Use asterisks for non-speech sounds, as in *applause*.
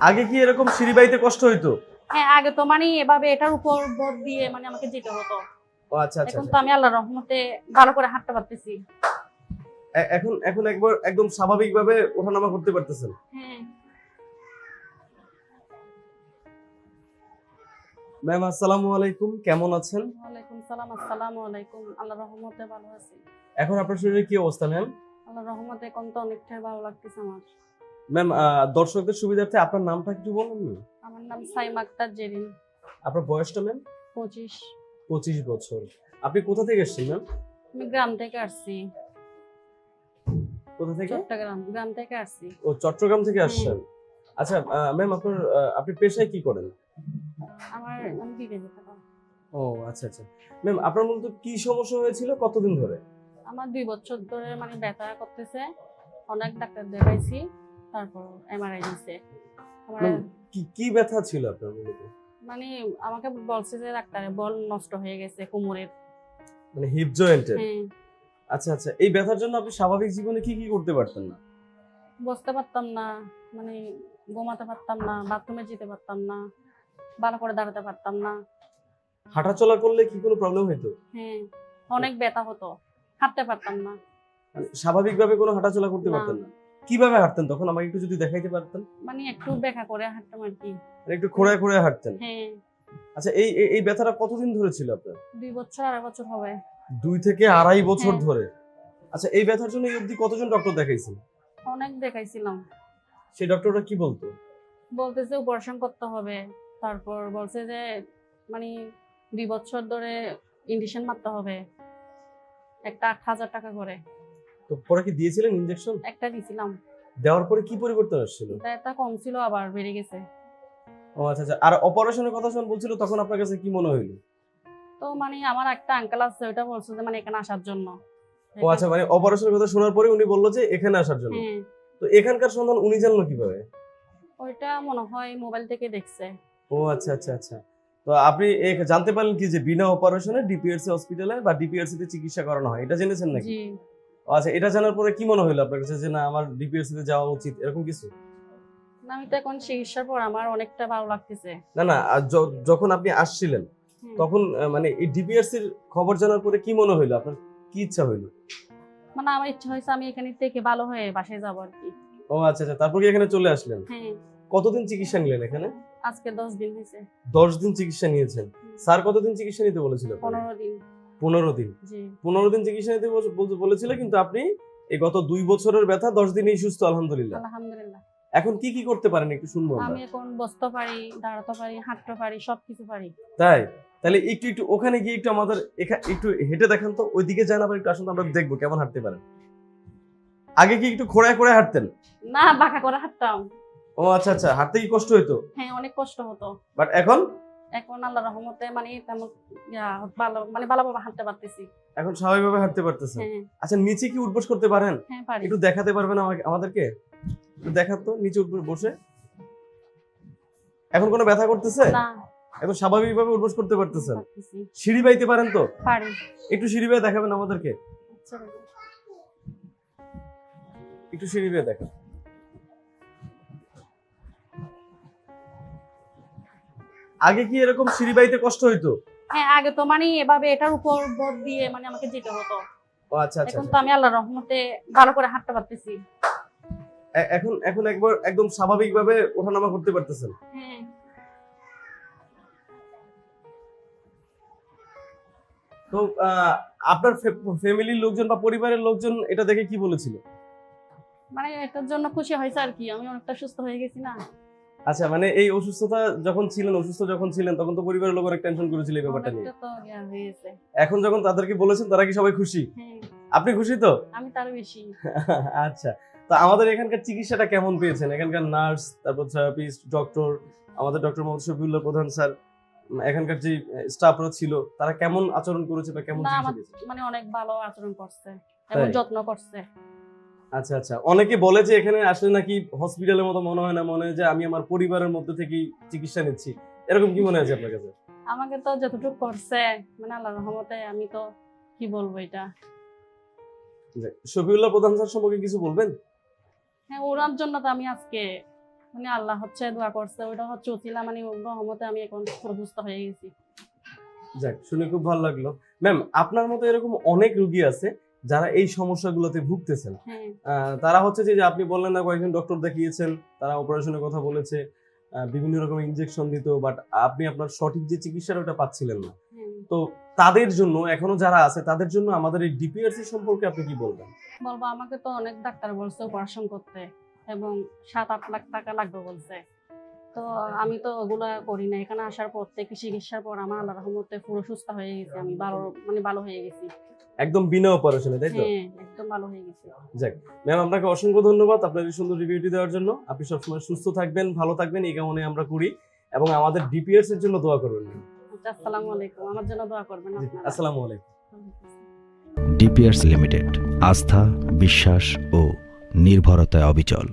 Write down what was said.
আগে কি এরকম সিঁড়ি বাইতে কষ্ট হইতো? হ্যাঁ আগে তো মানে এভাবে এটার উপর বোধ দিয়ে মানে আমাকে যেতে হতো। ও আচ্ছা আচ্ছা এখন তো আমি আল্লাহ রহমতে ভালো করে হাঁটতে পারতেছি। এখন এখন একবার একদম স্বাভাবিকভাবে ওঠানামা করতে পারতেছেন? হ্যাঁ। ম্যাম আসসালামু আলাইকুম কেমন আছেন? ওয়ালাইকুম সালাম আসসালামু আলাইকুম। আল্লাহ রহমতে ভালো আছি। এখন আপনার শরীরে কি অবস্থা ম্যাম? আল্লাহ রহমতে এখন তো অনেকটাই ভালো লাগতেছে আমার। ম্যাম দর্শকদের সুবিধার্থে আপনার নামটা একটু বলুন না। আমার নাম সাইমা আক্তার জেরিন। আপনার বয়সটা ম্যাম পঁচিশ। পঁচিশ বছর। আপনি কোথা থেকে এসেছেন ম্যাম আমি গ্রাম থেকে আসছি। কোথা থেকে? চট্টগ্রাম গ্রাম থেকে আসছি। ও চট্টগ্রাম থেকে আসছেন। আচ্ছা ম্যাম আপনার আপনি পেশায় কি করেন? আমার আমি বিবাহিত ও আচ্ছা আচ্ছা। ম্যাম আপনার মূলত কি সমস্যা হয়েছিল কতদিন ধরে? আমার দুই বছর ধরে মানে ব্যথা করতেছে। অনেক ডাক্তার দেখাইছি। তারপর এমআরআই দিছে। আমার কি কি ব্যথা ছিল আপনার মূলত মানে আমাকে বলছে যে ডাক্তারে বল নষ্ট হয়ে গেছে কোমরের। মানে হিপ জয়েন্টের হ্যাঁ। আচ্ছা আচ্ছা এই ব্যথার জন্য আপনি স্বাভাবিক জীবনে কি কি করতে পারতেন না? বসতে পারতাম না মানে ঘুমাতে পারতাম না বাথরুমে যেতে পারতাম না ভালো করে দাঁড়াতে পারতাম না। হাঁটাচলা করলে কি কোনো প্রবলেম হইতো? হ্যাঁ অনেক ব্যথা হতো হাঁটতে পারতাম না। মানে স্বাভাবিকভাবে কোনো হাঁটাচলা করতে না। পারতেন না? কীভাবে হাঁটতেন তখন? আমাকে একটু যদি দেখাইতে পারতেন। মানে একটু ব্যাখ্যা করে হাঁটতাম আর কি। মানে একটু খোঁড়ায় খোঁড়ায় হাঁটতেন? হ্যাঁ। আচ্ছা এই এই- ব্যথাটা কতদিন ধরে ছিল আপনার? দুই বছর আড়াই বছর হবে। দুই থেকে আড়াই বছর হ্যাঁ। ধরে। আচ্ছা এই ব্যথার জন্য এই অবধি কতজন ডক্টর দেখাইছেন? অনেক দেখাইছিলাম। সেই ডক্টররা কি বলতো? বলতেছে অপারেশন করতে হবে। তারপর বলছে যে মানে দুই বছর ধরে ইঞ্জেকশন মারতে হবে। একটা আট হাজার টাকা করে। তো পরে কি দিয়েছিলেন ইনজেকশন একটা দিছিলাম। দেওয়ার পরে কি পরিবর্তন আসছিল? ব্যথা কম ছিল আবার বেড়ে গেছে। ও আচ্ছা আচ্ছা। আর অপারেশনের কথা যখন বলছিল তখন আপনার কাছে কি মনে হইল? তো মানে আমার একটা আঙ্কেল আছে ওইটা বলছে যে মানে এখানে আসার জন্য। ও আচ্ছা মানে অপারেশনের কথা শোনার পরে উনি বলল যে এখানে আসার জন্য। হ্যাঁ। তো এখানকার সন্ধান উনি জানলো কীভাবে? ওইটা মনে হয় মোবাইল থেকে দেখছে। ও আচ্ছা আচ্ছা আচ্ছা। তো আপনি এ জানতে পারলেন কি যে বিনা অপারেশনে ডিপিআরসি হসপিটালে বা ডিপিআরসি তে চিকিৎসা করানো হয়? এটা জেনেছেন নাকি? জি। আচ্ছা এটা জানার পরে কি মনে হলো আপনার কাছে যে না আমার ডিপিআরসি তে যাওয়া উচিত? এরকম কিছু? না, আমি তো এখন চিকিৎসার পর আমার অনেকটা ভালো লাগতেছে। না না আর যখন আপনি আসছিলেন তখন মানে এই ডিপিআরসির খবর জানার পরে কি মনে হইল? আপনার কি ইচ্ছা হইল? মানে আমার ইচ্ছা হয়েছে আমি এখানে থেকে ভালো হয়ে বাসায় যাব আর কি। ও আচ্ছা আচ্ছা তারপর কি এখানে চলে আসলেন? হ্যাঁ। কতদিন চিকিৎসা নিলেন এখানে? আজকে দশ দিন হয়েছে। দশ দিন চিকিৎসা নিয়েছেন। স্যার কতদিন চিকিৎসা নিতে বলেছিল আপনাকে? পনেরো দিন। পনেরো দিন। পনেরো দিন চিকিৎসা নিতে বল- বল- বলেছিল কিন্তু আপনি এই গত দুই বছরের ব্যথা দশ দিনেই সুস্থ আলহামদুলিল্লাহ। আলহামদুলিল্লাহ। এখন কি কি করতে পারেন একটু শুনব আমি এখন বসতে পারি দাঁড়াতে পারি হাঁটতে পারি সবকিছু পারি। তাই? তাহলে একটু একটু ওখানে গিয়ে একটু আমাদের একটু হেঁটে দেখান তো ওইদিকে যান আবার একটু আসুন আমরা দেখব কেমন হাঁটতে পারেন। আগে কি একটু খোঁড়ায় খোঁড়ায় হাঁটতেন? না বাঁকা করে হাঁটতাম। ও আচ্ছা আচ্ছা হাঁটতে কি কষ্ট হইতো? হ্যাঁ অনেক কষ্ট হতো। বাট এখন? এখন আল্লাহ রহমতে মানে তেমন ভালো মানে ভালোভাবে হাঁটতে পারতেছি। এখন স্বাভাবিকভাবে হাঁটতে পারতেছেন? হ্যাঁ। আচ্ছা নিচে কি উঠবোস করতে পারেন? হ্যাঁ একটু দেখাতে পারবেন আমাকে আমাদেরকে? নিচে বসে। এখন কোনো ব্যথা করতেছে? না। এখন স্বাভাবিকভাবে উঠবোস করতে পারতেছেন? সিঁড়ি বাইতে পারেন তো? পারি। একটু সিঁড়ি বেয়ে দেখাবেন আমাদেরকে? আচ্ছা। একটু সিঁড়ি বেয়ে দেখান। আগে কি এরকম সিঁড়ি বাইতে কষ্ট হইতো? হ্যাঁ আগে তো মানে এভাবে এটার উপর বোধ দিয়ে মানে আমাকে যেতে হতো। ও আচ্ছা আচ্ছা এখন তো আমি আল্লাহ রহমতে ভালো করে হাঁটতে পারতেছি। এখন এখন একবার একদম স্বাভাবিকভাবে ওঠানামা করতে পারতেছেন? হ্যাঁ। তো আপনার ফ্যামিলির লোকজন বা পরিবারের লোকজন এটা দেখে কি বলেছিল? মানে এটার জন্য খুশি হয়েছে আর কি আমি অনেকটা সুস্থ হয়ে গেছি না। আচ্ছা মানে এই অসুস্থতা যখন ছিলেন অসুস্থ যখন ছিলেন তখন তো পরিবারের লোক অনেক টেনশন করেছিল এই ব্যাপারটা নিয়ে। এখন যখন তাদেরকে বলেছেন তারা কি সবাই খুশি? হ্যাঁ। আপনি খুশি তো? আমি তার বেশি। *laughs* আচ্ছা তো আমাদের এখানকার চিকিৎসাটা কেমন পেয়েছেন? এখানকার নার্স তারপর থেরাপিস্ট ডক্টর আমাদের ডক্টর মোহাম্মদ শফিউল্লাহ প্রধান স্যার এখানকার যে স্টাফরা ছিল তারা কেমন আচরণ করেছে বা কেমন মানে অনেক ভালো আচরণ করছে এবং যত্ন করছে। আচ্ছা আচ্ছা। অনেকে বলে যে এখানে আসলে নাকি হসপিটালের মতো মনে হয় না মনে হয় যে আমি আমার পরিবারের মধ্যে থেকেই চিকিৎসা নিচ্ছি। এরকম কি মনে হয়েছে আপনার কাছে? আমাকে তো যতটুকু করছে মানে আল্লাহ রহমতে আমি তো কি বলব এটা? শফিউল্লাহ প্রধান স্যার সম্পর্কে কিছু বলবেন? হ্যাঁ ওনার জন্য তো আমি আজকে মানে আল্লাহ হচ্ছে দোয়া করছে ওইটা হচ্ছে উচিলা মানে রহমতে আমি এখন সুস্থ হয়ে গেছি। যাক শুনে খুব ভালো লাগল। ম্যাম আপনার মতো এরকম অনেক রুগী আছে যারা এই সমস্যাগুলোতে ভুগতেছেন। হ্যাঁ। তারা হচ্ছে যে যে আপনি বললেন না কয়েকজন ডক্টর দেখিয়েছেন তারা অপারেশনের কথা বলেছে বিভিন্ন রকম ইনজেকশন দিত বাট আপনি আপনার সঠিক যে চিকিৎসাটা ওটা পাচ্ছিলেন না। হ্যাঁ। তো তাদের জন্য এখনও যারা আছে তাদের জন্য আমাদের এই ডিপিআরসি সম্পর্কে আপনি কি বলবেন? বলব আমাকে তো অনেক ডাক্তার বলছে অপারেশন করতে এবং সাত আট লাখ টাকা লাগবে বলছে। তো আমি তো ওগুলা করি না। এখানে আসার পর থেকে চিকিৎসার পর আমার আল্লাহ রহমতে পুরো সুস্থ হয়ে গেছি। আমি ভালো মানে ভালো হয়ে গেছি। একদম বিনা অপারেশনে তাই তো? হ্যাঁ একদম ভালো হয়ে গেছি। যাক ম্যাম আপনাকে অসংখ্য ধন্যবাদ আপনার এই সুন্দর রিভিউটি দেওয়ার জন্য। আপনি সবসময় সুস্থ থাকবেন ভালো থাকবেন এই কামনে আমরা করি। এবং আমাদের ডিপিএস এর জন্য দোয়া করবেন। আচ্ছা আসসালামু আলাইকুম। আমার জন্য দোয়া করবেন আপনারা। আসসালামু আলাইকুম। ডিপিয়ার্স লিমিটেড আস্থা বিশ্বাস ও নির্ভরতায় অবিচল।